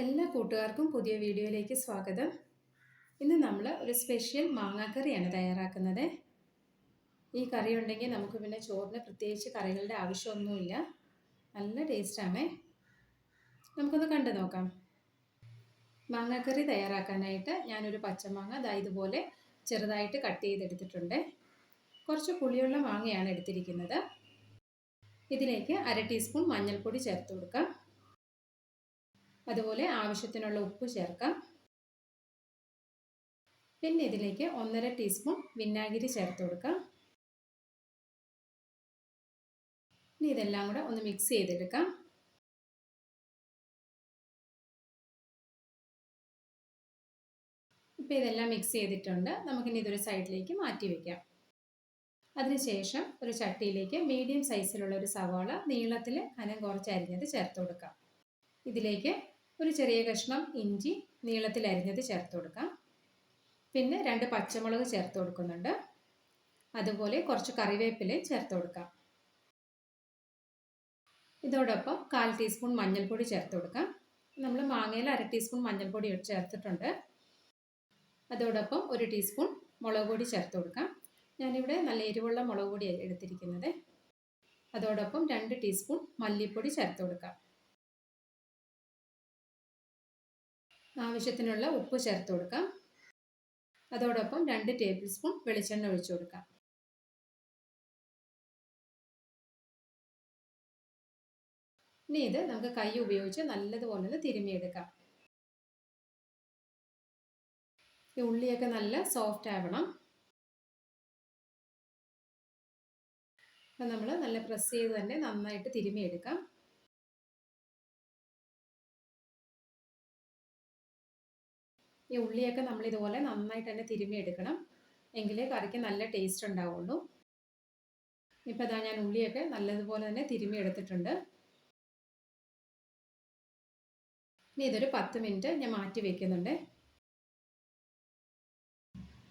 എല്ലാ കൂട്ടുകാർക്കും പുതിയ വീഡിയോയിലേക്ക് സ്വാഗതം. ഇന്ന് നമ്മൾ ഒരു സ്പെഷ്യൽ മാങ്ങാക്കറിയാണ് തയ്യാറാക്കുന്നത്. ഈ കറി ഉണ്ടെങ്കിൽ നമുക്ക് പിന്നെ ചോറിന് പ്രത്യേകിച്ച് കറികളുടെ ആവശ്യമൊന്നുമില്ല. നല്ല ടേസ്റ്റാണ് നമുക്കൊന്ന് കണ്ടു നോക്കാം. മാങ്ങാക്കറി തയ്യാറാക്കാനായിട്ട് ഞാനൊരു പച്ചമാങ്ങ ദാ ഇതുപോലെ ചെറുതായിട്ട് കട്ട് ചെയ്തെടുത്തിട്ടുണ്ട്. കുറച്ച് പുളിയുള്ള മാങ്ങയാണ് എടുത്തിരിക്കുന്നത്. ഇതിലേക്ക് അര ടീസ്പൂൺ മഞ്ഞൾപ്പൊടി ചേർത്ത് കൊടുക്കാം. അതുപോലെ ആവശ്യത്തിനുള്ള ഉപ്പ് ചേർക്കാം. പിന്നെ ഇതിലേക്ക് ഒന്നര ടീസ്പൂൺ വിനാഗിരി ചേർത്ത് കൊടുക്കാം. ഇനി ഇതെല്ലാം കൂടെ ഒന്ന് മിക്സ് ചെയ്തെടുക്കാം. ഇപ്പോൾ ഇതെല്ലാം മിക്സ് ചെയ്തിട്ടുണ്ട്. നമുക്കിനി ഇതൊരു സൈഡിലേക്ക് മാറ്റി വയ്ക്കാം അതിനുശേഷം ഒരു ചട്ടിയിലേക്ക് മീഡിയം സൈസിലുള്ള ഒരു സവാള നീളത്തിൽ കനം കുറച്ച് അരിഞ്ഞത് ചേർത്ത് കൊടുക്കാം. ഇതിലേക്ക് ഒരു ചെറിയ കഷ്ണം ഇഞ്ചി നീളത്തിൽ അരിഞ്ഞത് ചേർത്ത് കൊടുക്കാം. പിന്നെ രണ്ട് പച്ചമുളക് ചേർത്ത് കൊടുക്കുന്നുണ്ട്. അതുപോലെ കുറച്ച് കറിവേപ്പില ചേർത്ത് കൊടുക്കാം. ഇതോടൊപ്പം കാൽ ടീസ്പൂൺ മഞ്ഞൾപ്പൊടി ചേർത്ത് കൊടുക്കാം. നമ്മൾ മാങ്ങയിൽ അര ടീസ്പൂൺ മഞ്ഞൾപ്പൊടി ചേർത്തിട്ടുണ്ട്. അതോടൊപ്പം ഒരു ടീസ്പൂൺ മുളക് പൊടി ചേർത്ത് കൊടുക്കാം. ഞാനിവിടെ നല്ല എരിവുള്ള മുളക് പൊടി എടുത്തിരിക്കുന്നത്. അതോടൊപ്പം രണ്ട് ടീസ്പൂൺ മല്ലിപ്പൊടി ചേർത്ത് കൊടുക്കാം. ആവശ്യത്തിനുള്ള ഉപ്പ് ചേർത്ത് കൊടുക്കാം. അതോടൊപ്പം രണ്ട് ടേബിൾ സ്പൂൺ വെളിച്ചെണ്ണ ഒഴിച്ചു കൊടുക്കാം. ഇനി ഇത് നമുക്ക് കൈ ഉപയോഗിച്ച് നല്ലതുപോലെ ഒന്ന് തിരുമിയെടുക്കാം ഈ ഉള്ളിയൊക്കെ നല്ല സോഫ്റ്റ് ആവണം. അപ്പം നമ്മൾ നല്ല പ്രസ് ചെയ്ത് തന്നെ നന്നായിട്ട് തിരുമിയെടുക്കാം ഈ ഉള്ളിയൊക്കെ നമ്മൾ ഇതുപോലെ നന്നായിട്ട് തന്നെ തിരുമ്മി എടുക്കണം എങ്കിലേ കറിക്ക് നല്ല ടേസ്റ്റ് ഉണ്ടാവുള്ളൂ. ഇപ്പം ഇതാ ഞാൻ ഉള്ളിയൊക്കെ നല്ലതുപോലെ തന്നെ തിരുമ്മി എടുത്തിട്ടുണ്ട് ഇനി ഇതൊരു പത്ത് മിനിറ്റ് ഞാൻ മാറ്റി വെക്കുന്നുണ്ട്.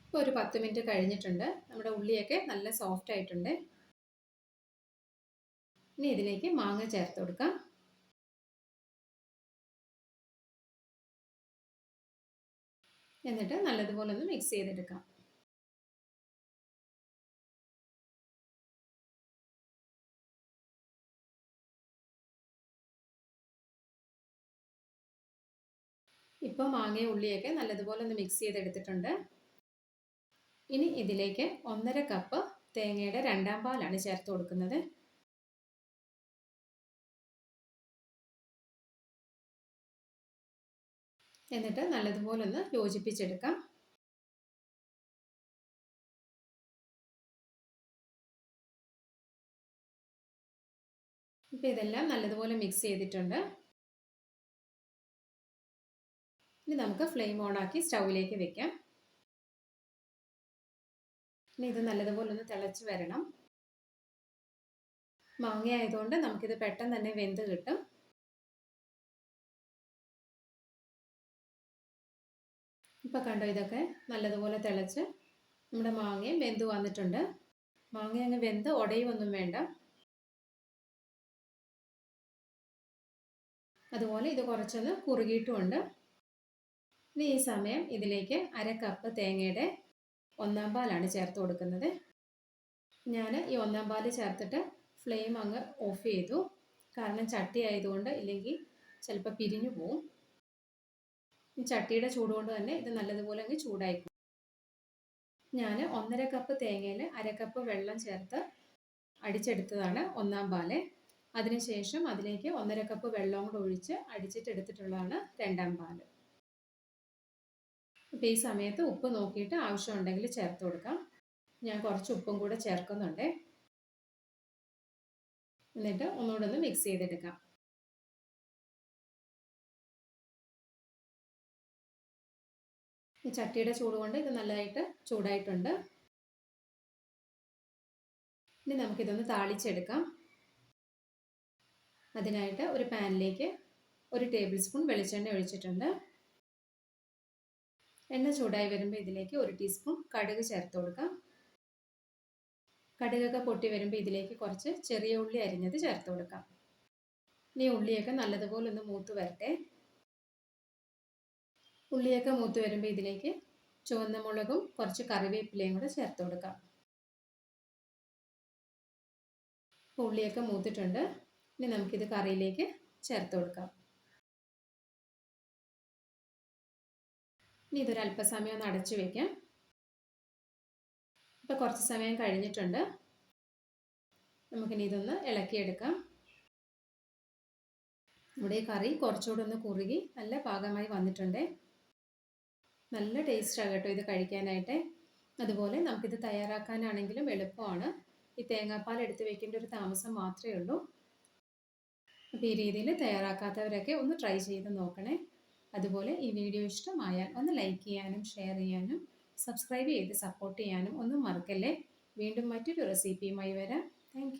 ഇപ്പോൾ ഒരു പത്ത് മിനിറ്റ് കഴിഞ്ഞിട്ടുണ്ട്. നമ്മുടെ ഉള്ളിയൊക്കെ നല്ല സോഫ്റ്റ് ആയിട്ടുണ്ട്. ഇനി ഇതിലേക്ക് മാങ്ങ ചേർത്ത് കൊടുക്കാം. എന്നിട്ട് നല്ലതുപോലെ ഒന്ന് മിക്സ് ചെയ്തെടുക്കാം. ഇപ്പോൾ മാങ്ങയും ഉള്ളിയൊക്കെ നല്ലതുപോലെ ഒന്ന് മിക്സ് ചെയ്തെടുത്തിട്ടുണ്ട്. ഇനി ഇതിലേക്ക് ഒന്നര കപ്പ് തേങ്ങയുടെ രണ്ടാം പാലാണ് ചേർത്ത് കൊടുക്കുന്നത്. എന്നിട്ട് നല്ലതുപോലെ ഒന്ന് യോജിപ്പിച്ചെടുക്കാം. ഇപ്പം ഇതെല്ലാം നല്ലതുപോലെ മിക്സ് ചെയ്തിട്ടുണ്ട്. ഇനി നമുക്ക് ഫ്ലെയിം ഓണാക്കി സ്റ്റൗവിലേക്ക് വെക്കാം. ഇനി ഇത് നല്ലതുപോലെ ഒന്ന് തിളച്ച് വരണം. മാങ്ങ ആയതുകൊണ്ട് നമുക്കിത് പെട്ടെന്ന് തന്നെ വെന്ത് കിട്ടും. ഇപ്പം കണ്ടോ ഇതൊക്കെ നല്ലതുപോലെ തിളച്ച് നമ്മുടെ മാങ്ങയും വെന്ത് വന്നിട്ടുണ്ട്. മാങ്ങ അങ്ങ് വെന്ത് ഉടയുമൊന്നും വേണ്ട. അതുപോലെ ഇത് കുറച്ചൊന്ന് കുറുകിയിട്ടുമുണ്ട്. ഇനി ഈ സമയം ഇതിലേക്ക് അര കപ്പ് തേങ്ങയുടെ ഒന്നാം പാലാണ് ചേർത്ത് കൊടുക്കുന്നത്. ഞാൻ ഈ ഒന്നാം പാൽ ചേർത്തിട്ട് ഫ്ലെയിം അങ്ങ് ഓഫ് ചെയ്തു. കാരണം ചട്ടി ആയതുകൊണ്ട് ഇല്ലെങ്കിൽ ചിലപ്പോൾ പിരിഞ്ഞു പോവും. ഈ ചട്ടിയുടെ ചൂടുകൊണ്ട് തന്നെ ഇത് നല്ലതുപോലെ അങ്ങ് ചൂടായിക്കും. ഞാൻ ഒന്നര കപ്പ് തേങ്ങയിൽ അര കപ്പ് വെള്ളം ചേർത്ത് അടിച്ചെടുത്തതാണ് ഒന്നാം പാൽ. അതിനുശേഷം അതിലേക്ക് ഒന്നര കപ്പ് വെള്ളം കൂടെ ഒഴിച്ച് അടിച്ചിട്ടെടുത്തിട്ടുള്ളതാണ് രണ്ടാം പാൽ. അപ്പോൾ ഈ സമയത്ത് ഉപ്പ് നോക്കിയിട്ട് ആവശ്യമുണ്ടെങ്കിൽ ചേർത്ത് കൊടുക്കാം. ഞാൻ കുറച്ച് ഉപ്പും കൂടെ ചേർക്കുന്നുണ്ട്. എന്നിട്ട് ഒന്നുകൂടെ ഒന്ന് മിക്സ് ചെയ്തെടുക്കാം. ഈ ചട്ടിയുടെ ചൂട് കൊണ്ട് ഇത് നല്ലതായിട്ട് ചൂടായിട്ടുണ്ട്. ഇനി നമുക്കിതൊന്ന് താളിച്ചെടുക്കാം. അതിനായിട്ട് ഒരു പാനിലേക്ക് ഒരു ടേബിൾ സ്പൂൺ വെളിച്ചെണ്ണ ഒഴിച്ചിട്ടുണ്ട്. എണ്ണ ചൂടായി വരുമ്പോൾ ഇതിലേക്ക് ഒരു ടീസ്പൂൺ കടുക് ചേർത്ത് കൊടുക്കാം. കടുകൊക്കെ പൊട്ടി വരുമ്പോൾ ഇതിലേക്ക് കുറച്ച് ചെറിയ ഉള്ളി അരിഞ്ഞത് ചേർത്ത് കൊടുക്കാം. ഇനി ഉള്ളിയൊക്കെ നല്ലതുപോലെ ഒന്ന് മൂത്ത് വരട്ടെ. ഉള്ളിയൊക്കെ മൂത്ത് വരുമ്പോൾ ഇതിലേക്ക് ചുവന്ന മുളകും കുറച്ച് കറിവേപ്പിലയും കൂടെ ചേർത്ത് കൊടുക്കാം. ഉള്ളിയൊക്കെ മൂത്തിട്ടുണ്ട്. ഇനി നമുക്കിത് കറിയിലേക്ക് ചേർത്ത് കൊടുക്കാം. ഇനി ഇതൊരു അല്പസമയം ഒന്ന് അടച്ചു വയ്ക്കാം ഇപ്പോൾ കുറച്ച് സമയം കഴിഞ്ഞിട്ടുണ്ട്. നമുക്കിനി ഇതൊന്ന് ഇളക്കിയെടുക്കാം. നമ്മുടെ ഈ കറി കുറച്ചുകൂടെ ഒന്ന് കുറുകി നല്ല പാകമായി വന്നിട്ടുണ്ട്. നല്ല ടേസ്റ്റാണ് കേട്ടോ ഇത് കഴിക്കാനായിട്ട്. അതുപോലെ നമുക്കിത് തയ്യാറാക്കാനാണെങ്കിലും എളുപ്പമാണ്. ഈ തേങ്ങാപ്പാൽ എടുത്ത് വെക്കേണ്ട ഒരു താമസം മാത്രമേ ഉള്ളൂ. അപ്പോൾ ഈ രീതിയിൽ തയ്യാറാക്കാത്തവരൊക്കെ ഒന്ന് ട്രൈ ചെയ്ത് നോക്കണേ. അതുപോലെ ഈ വീഡിയോ ഇഷ്ടമായാൽ ഒന്ന് ലൈക്ക് ചെയ്യാനും ഷെയർ ചെയ്യാനും സബ്സ്ക്രൈബ് ചെയ്ത് സപ്പോർട്ട് ചെയ്യാനും ഒന്നും മറക്കല്ലേ? വീണ്ടും മറ്റൊരു റെസിപ്പിയുമായി വരാം. താങ്ക്